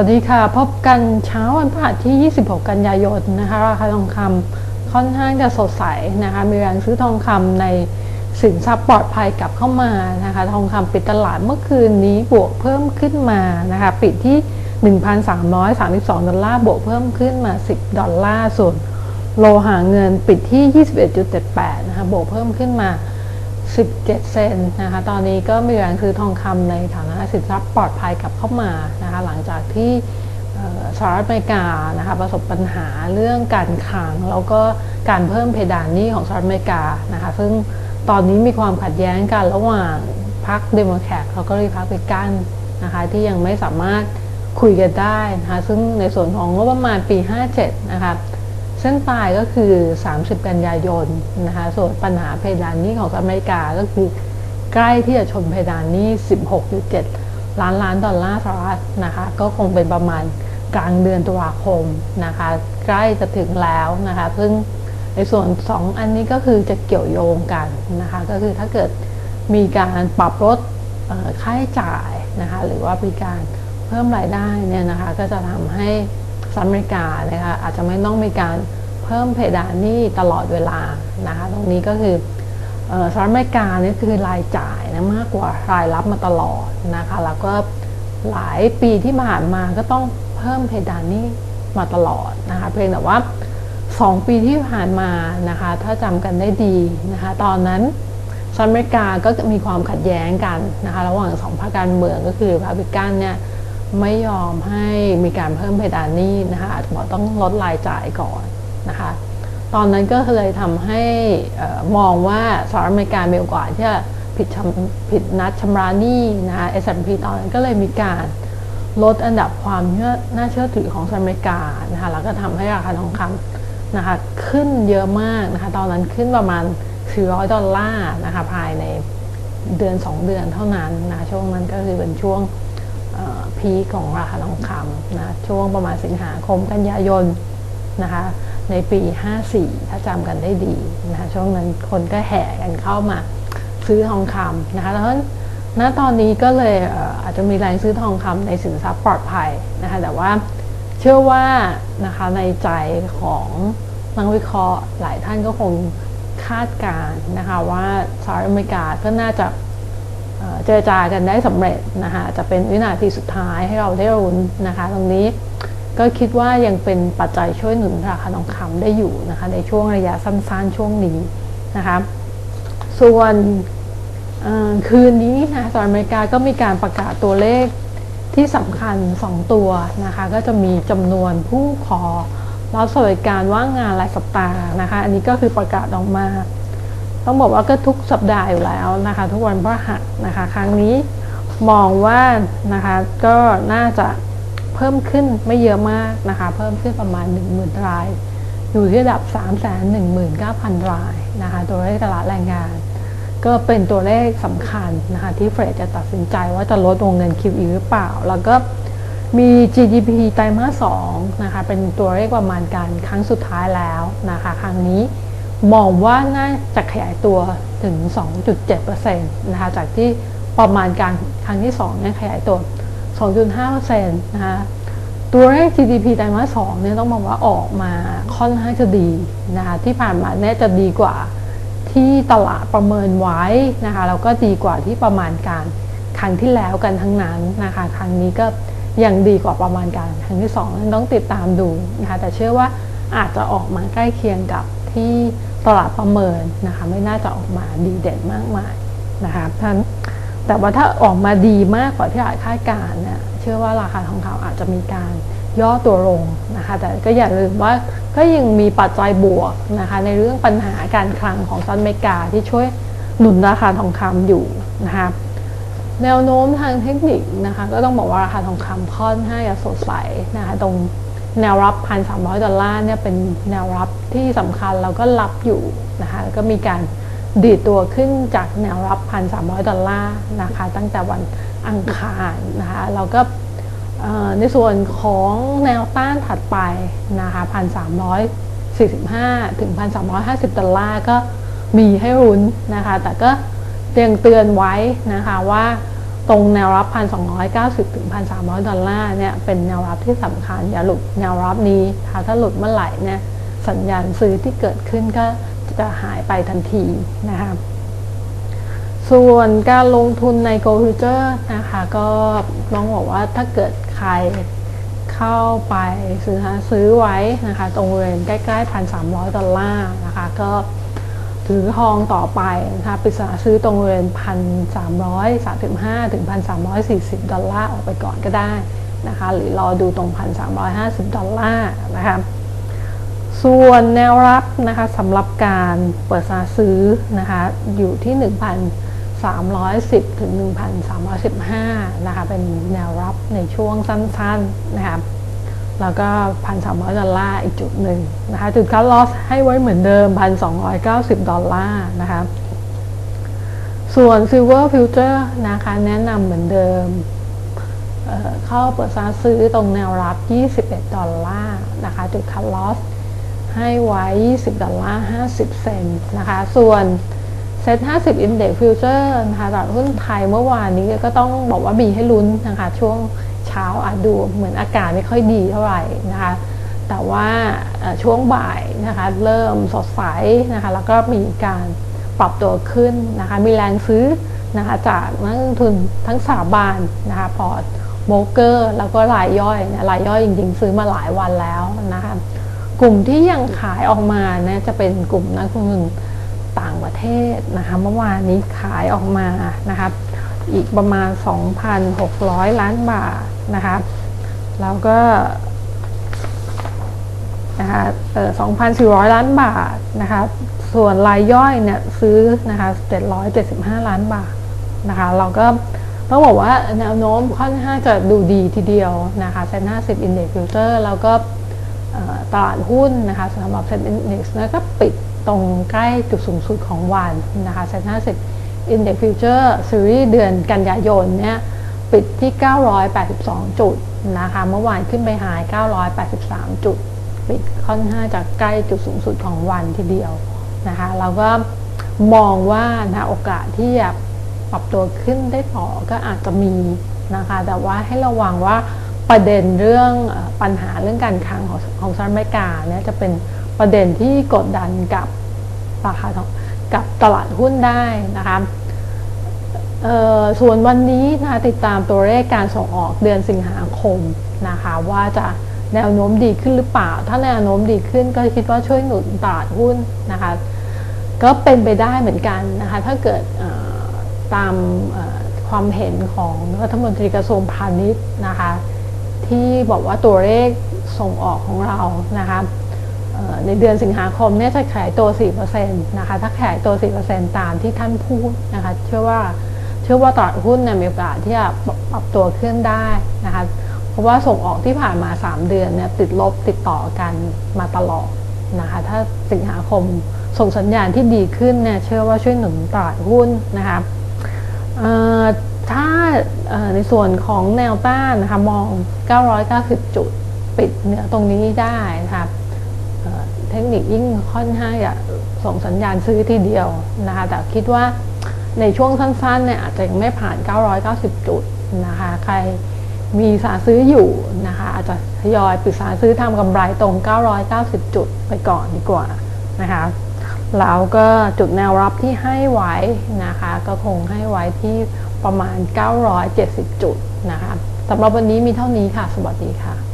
วัสดีค่ะ พบกันเช้าวันพฤหัสที่ 26 กันยายนนะคะ ราคาทองคำค่อนข้างจะสดใสนะคะ มีแรงซื้อทองคำในสินทรัพย์ปลอดภัยกลับเข้ามานะคะ ทองคำปิดตลาดเมื่อคืนนี้บวกเพิ่มขึ้นมานะคะ ปิดที่ 1,332 ดอลลาร์บวกเพิ่มขึ้นมา 10 ดอลลาร์ส่วนโลหะเงินปิดที่ 21.78 นะคะ บวกเพิ่มขึ้นมา 17 เซนนะคะ ตอนนี้ก็มีแรงซื้อทองคำในฐานะสินทรัพย์ปลอดภัยกลับเข้ามานะคะ หลังจากที่สหรัฐอเมริกานะคะประสบปัญหาเรื่องการคลังแล้วก็การเพิ่มเพดานหนี้ของสหรัฐอเมริกานะคะ ซึ่งตอนนี้มีความขัดแย้งกันระหว่างพรรคเดโมแครตแล้วก็รีพับลิกันนะคะที่ยังไม่สามารถคุยกันได้นะคะซึ่งในส่วนของงบประมาณปี 57 นะคะ เส้นตายก็คือ 30 กันยายนนะคะ ส่วนปัญหาเพดานหนี้ของอเมริกาก็คือ ใกล้ที่จะชนเพดานหนี้ 16.7 ล้านล้านดอลลาร์สหรัฐนะคะ ก็คงเป็นประมาณกลางเดือนตุลาคมนะคะ ใกล้จะถึงแล้วนะคะ ซึ่งในส่วน 2 อันนี้ก็คือจะเกี่ยวโยงกันนะคะ ก็คือถ้าเกิดมีการปรับลดค่าใช้จ่ายนะคะ หรือว่ามีการเพิ่มรายได้เนี่ยนะคะ ก็จะทำให้ สหรัฐอเมริกานะคะอาจจะไม่ต้องมีการเพิ่มเพดานหนี้ตลอดเวลานะคะตรงนี้ก็คืออสหรัฐอเมริกานี่คือรายจ่ายนะมากกว่ารายรับมาตลอดนะคะแล้วก็หลายปีที่ผ่านมาก็ต้องเพิ่มเพดานหนี้มาตลอดนะคะเพียงแต่ว่า 2 ปีที่ผ่านมานะคะถ้าจำกันได้ดีนะคะตอนนั้นสหรัฐอเมริกาก็มีความขัดแย้งกันนะคะระหว่างสองพรรคการเมืองก็คือพรรคริกันเนี่ย ไม่ยอมให้มีการเพิ่มเพดานหนี้นะคะอาจจะบอกต้องลดรายจ่ายก่อนนะคะตอนนั้นก็เลยทำให้มองว่าสหรัฐอเมริกามีโอกาสที่จะผิดผิดนัดชำระหนี้นะคะ S&P ตอนนั้นก็เลยมีการลดอันดับความเน่าเชื่อถือของสหรัฐอเมริกานะคะแล้วก็ทำให้ราคาทองคำนะคะขึ้นเยอะมากนะคะตอนนั้นขึ้นประมาณ 400 ดอลลาร์นะคะภายในเดือน 2 เดือนเท่านั้นนะช่วงนั้นก็คือเป็นช่วง พีของราคาทองคำนะช่วงประมาณสิงหาคมกันยายนนะคะในปี 54 ถ้าจำกันได้ดีนะคะช่วงนั้นคนก็แห่กันเข้ามาซื้อทองคำนะคะแล้วณตอนนี้ก็เลยอาจจะมีแรงซื้อทองคำในสินทรัพย์ปลอดภัยนะคะแต่ว่าเชื่อว่านะคะในใจของนักวิเคราะห์หลายท่านก็คงคาดการณ์นะคะว่าสหรัฐอเมริกาก็น่าจะ เอ่อจรจากันได้สำเร็จนะคะจะเป็นวินาทีสุดท้ายให้เราได้รุ้นนะคะ ตรงนี้ก็คิดว่ายังเป็นปัจจัยช่วยหนุนราคาทองคำได้อยู่นะคะในช่วงระยะสั้นๆช่วงนี้นะคะส่วนคืนนี้นะสหรัฐอเมริกาก็มีการประกาศตัวเลขที่สำคัญ 2 ตัวนะคะก็จะมีจำนวนผู้ขอรับสวัสดิการว่างงานรายสัปดาห์นะคะ อันนี้ก็คือประกาศออกมา ต้องบอกว่าก็ทุกสัปดาห์อยู่แล้วนะคะ ทุกวันพฤหัสนะคะ ครั้งนี้มองว่านะคะก็น่าจะเพิ่มขึ้นไม่เยอะมากนะคะ เพิ่มขึ้นประมาณ 10,000 ราย อยู่ที่ระดับ 319,000 รายนะคะตัวเลขตลาดแรงงาน ก็เป็นตัวเลขสำคัญนะคะที่เฟดจะตัดสินใจว่าจะลดวงเงิน QE หรือเปล่า แล้วก็มี GDP ไตรมาส2นะคะเป็นตัวเลขประมาณการครั้งสุดท้ายแล้วนะคะ ครั้งนี้ มองว่าน่าจะขยายตัวถึง 2.7%นะคะจากที่ประมาณการครั้งที่2เนี่ยขยายตัว 2.5%นะคะตัวเลข GDP ไตรมาส2เนี่ยต้องบอกว่าออกมาค่อนข้างจะดีนะคะที่ผ่านมาเนี่ยจะดีกว่าที่ตลาดประเมินไว้นะคะแล้วก็ดีกว่าที่ประมาณการครั้งที่แล้วกันทั้งนั้นนะคะครั้งนี้ก็ยังดีกว่าประมาณการครั้งที่2ต้องติดตามดูนะคะแต่เชื่อว่าอาจจะออกมาใกล้เคียงกับที่ ตลาดประเมินนะคะไม่น่าจะออกมาดีเด่นมากมายนะคะท่านแต่ว่าถ้าออกมาดีมากกว่าที่อาจคาดการณ์เนี่ยเชื่อว่าราคาทองคำอาจจะมีการย่อตัวลงนะคะแต่ก็อย่าลืมว่าก็ยังมีปัจจัยบวกนะคะในเรื่องปัญหาการคลังของสหรัฐอเมริกาที่ช่วยหนุนราคาทองคำอยู่นะคะแนวโน้มทางเทคนิคนะคะก็ต้องบอกว่าราคาทองคำค่อนข้างจะสดใสนะคะตรง แนวรับ 1,300 ดอลลาร์เนี่ยเป็นแนวรับที่สำคัญแล้วก็รับอยู่นะคะแล้วก็มีการดีดตัวขึ้นจากแนวรับ 1,300 ดอลลาร์นะคะตั้งแต่วันอังคารนะคะเราก็ในส่วนของแนวต้านถัดไปนะคะ1,345 ถึง 1,350 ดอลลาร์ก็มีให้รุ้นนะคะ แต่ก็เตือนเตือนไว้นะคะว่า ตรงแนวรับ 1,290 ถึง 1,300 ดอลลาร์เนี่ยเป็นแนวรับที่สำคัญ อย่าหลุดแนวรับนี้ค่ะถ้าหลุดเมื่อไหร่เนี่ยสัญญาณซื้อที่เกิดขึ้นก็จะหายไปทันทีนะคะส่วนการลงทุนใน Go Future นะคะก็ต้องบอกว่าถ้าเกิดใครเข้าไปซื้อซื้อไว้นะคะตรงบริเวณใกล้ๆ 1,300 ดอลลาร์นะคะก็ ถือทองต่อไปนะคะปริศนาซื้อตรงบริเวณ1,335ถึง1,340ดอลลาร์ออกไปก่อนก็ได้นะคะหรือรอดูตรง1,350ดอลลาร์นะคะส่วนแนวรับนะคะสำหรับการเปิดสาซื้อนะคะอยู่ที่ 1,310 ถึง 1,315 นะคะเป็นแนวรับในช่วงสั้นๆนะคะ แล้วก็ 1,300 ดอลลาร์อีกจุดหนึ่งนะคะจุดคัดลอสให้ไว้เหมือนเดิม 1,290 ดอลลาร์นะคะส่วน Silver Future นะคะแนะนำเหมือนเดิมเเข้าเปิดซาซื้อตรงแนวรับ 21 ดอลลาร์นะคะจุดคัดลอสให้ไว้ 20 ดอลลาร์ 50 เซนต์นะคะส่วนเซ็ต50 Index Future นะคะตลาดหุ้นไทยเมื่อวานนี้ก็ต้องบอกว่ามีให้ลุ้นนะคะช่วง เช้าอาจดูเหมือนอากาศไม่ค่อยดีเท่าไหร่นะคะ แต่ว่าช่วงบ่ายนะคะเริ่มสดใสนะคะแล้วก็มีการปรับตัวขึ้นนะคะมีแรงซื้อนะคะจากนักลงทุนทั้งสาบานนะคะพอร์ตโบเกอร์ แล้วก็รายย่อยนะรายย่อยจริงๆ ซื้อมาหลายวันแล้วนะคะกลุ่มที่ยังขายออกมาเนี่ยจะเป็นกลุ่มนักลงทุนต่างประเทศนะคะเมื่อวานนี้ขายออกมานะคะ อีกประมาณ 2,600 ล้านบาทนะคะแล้วก็นะคะ2,400 ล้านบาทนะคะส่วนรายย่อยเนี่ยซื้อนะคะ775 ล้านบาทนะคะเราก็ต้องบอกว่าแนวโน้มค่อนข้างจะดูดีทีเดียวนะคะเซ็น50 Index Future แล้วก็ตลาดหุ้นนะคะสำหรับเซ็น Index นะก็ปิดตรงใกล้จุดสูงสุดของวันนะคะเซ็น50 Index Future Series เดือนกันยายนเนี่ยปิดที่ 982 จุดนะคะเมื่อวานขึ้นไปหาย 983 จุด ปิดค่อนข้างจะใกล้จุดสูงสุดของวันทีเดียวนะคะเราก็มองว่านะโอกาสที่จะปรับตัวขึ้นได้ต่อก็อาจจะมีนะคะ แต่ว่าให้ระวังว่าประเด็นเรื่องปัญหาเรื่องการคลังของของสหรัฐอเมริกาเนี่ยจะเป็นประเด็นที่กดดันกับราคาทอง กับตลาดหุ้นได้นะคะส่วนวันนี้นะติดตามตัวเลขการส่งออกเดือนสิงหาคมนะคะว่าจะแนวโน้มดีขึ้นหรือเปล่า ถ้าแนวโน้มดีขึ้นก็คิดว่าช่วยหนุนตลาดหุ้นนะคะก็เป็นไปได้เหมือนกันนะคะถ้าเกิดตามความเห็นของรัฐมนตรีกระทรวงพาณิชย์นะคะที่บอกว่าตัวเลขส่งออกของเรานะคะ ในเดือนสิงหาคมเนี่ยจะขายตัว 4%นะคะ ถ้าขายตัว 4%ตามที่ท่านพูดนะคะ เชื่อว่าเชื่อว่าตลาดหุ้นเนี่ยมีโอกาสที่จะปรับตัวขึ้นได้นะคะ เพราะว่าส่งออกที่ผ่านมา 3 เดือนเนี่ยติดลบติดต่อกันมาตลอดนะคะ ถ้าสิงหาคมส่งสัญญาณที่ดีขึ้นเนี่ยเชื่อว่าช่วยหนุนตลาดหุ้นนะคะถ้าในส่วนของแนวต้านนะคะมอง 990 จุดปิดเหนือตรงนี้ได้นะคะ เทคนิคยิ่งค่อนข้างจะส่งสัญญาณซื้อทีเดียวนะคะ แต่คิดว่าในช่วงสั้นๆเนี่ยอาจจะยังไม่ผ่าน 990 จุดนะคะ ใครมีสาซื้ออยู่นะคะ อาจจะทยอยปิดสาซื้อทำกำไรตรง 990 จุดไปก่อนดีกว่านะคะแล้วก็จุดแนวรับที่ให้ไว้นะคะ ก็คงให้ไว้ที่ประมาณ 970 จุดนะคะสำหรับวันนี้มีเท่านี้ค่ะ สวัสดีค่ะ